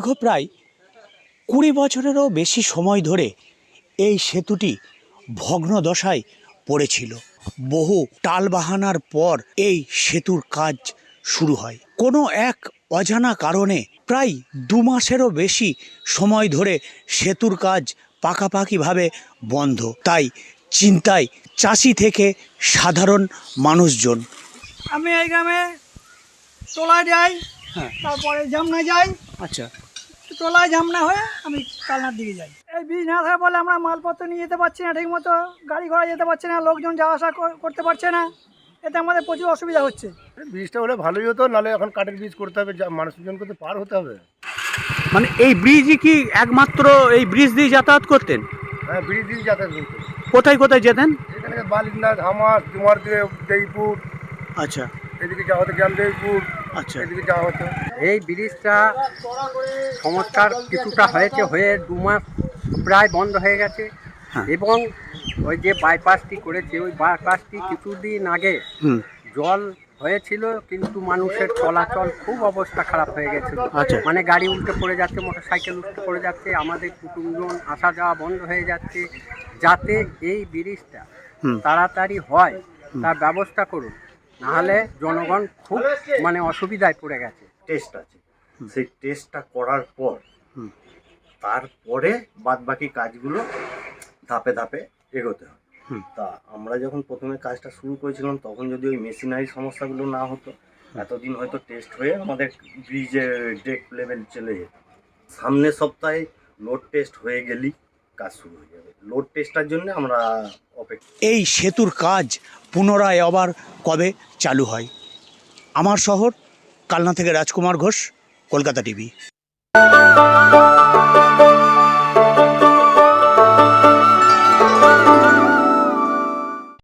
প্রায় কুড়ি বছরেরও বেশি সময় ধরে এই সেতুটি ভগ্নদশায় পড়েছিল। বহু টালবাহানার পর এই সেতুর কাজ শুরু হয়। কোনো এক অজানা কারণে প্রায় দু মাসেরও বেশি সময় ধরে সেতুর কাজ পাকাপাকিভাবে বন্ধ। তাই চিন্তায় চাষি থেকে সাধারণ মানুষজন আমি এই গ্রামে তোলায় যাই। হ্যাঁ। তারপরে জামনা যাই। আচ্ছা। তোলায় জামনা হয়ে আমি কালনার দিকে যাই। এই বীজ না থাকার ফলে আমরা মালপত্র নিয়ে যেতে পারছি না ঠিক মতো গাড়ি ঘোড়া যেতে পারছে না লোকজন যাওয়া আসা করতে পারছে না। এতে আমাদের প্রচুর অসুবিধা হচ্ছে। বীজটা হলে ভালোই হতো নাহলে এখন কাঠের বীজ করতে হবে মানুষজনকে তো পার হতে হবে। মানে এই ব্রিজই কি একমাত্র এই ব্রিজ দিয়ে যাতায়াত করতেন? হ্যাঁ ব্রিজ দিয়ে যাতায়াত করতে কোথায় কোথায় যেতেন? এখানে বালিন্দাস হামাস ডুমার দিয়ে দেইপুর আচ্ছা। এদিকে যাওয়া হতো দেইপুর আচ্ছা। এদিকে যাওয়া হতো এই ব্রিজটা সংস্কার কিছুটা হয়েছে হয়ে দু মাস প্রায় বন্ধ হয়ে গেছে। হ্যাঁ। এবং ওই যে বাইপাসটি করেছে ওই বাইপাসটি কিছুদিন আগে জল হয়েছিল কিন্তু মানুষের চলাচল খুব অবস্থা খারাপ হয়ে গেছিল আচ্ছা। মানে গাড়ি উল্টে পড়ে যাচ্ছে মোটর সাইকেল উল্টে পড়ে যাচ্ছে আমাদের কুটুমজন আসা যাওয়া বন্ধ হয়ে যাচ্ছে। যাতে এই ব্রিজটা তাড়াতাড়ি হয় তার ব্যবস্থা করুন। নাহলে জনগণ খুব মানে অসুবিধায় পড়ে গেছে। টেস্ট আছে। সেই টেস্টটা করার পর। তারপরে বাদ বাকি কাজগুলো ধাপে ধাপে এগোতে হয়। তা আমরা যখন প্রথমে কাজটা শুরু করেছিলাম তখন যদি ওই মেশিনারি সমস্যাগুলো না হতো এতদিন হয়তো টেস্ট হয়ে আমাদের ব্রিজের ডেক লেভেল চলে যেত। সামনের সপ্তাহে লোড টেস্ট হয়ে গেলেই কাজ শুরু হয়ে যাবে। লোড টেস্টটার জন্য আমরা এই সেতুর কাজ পুনরায় আবার কবে চালু হয়? আমার শহর, কালনা থেকে রাজকুমার ঘোষ, কলকাতা টিভি।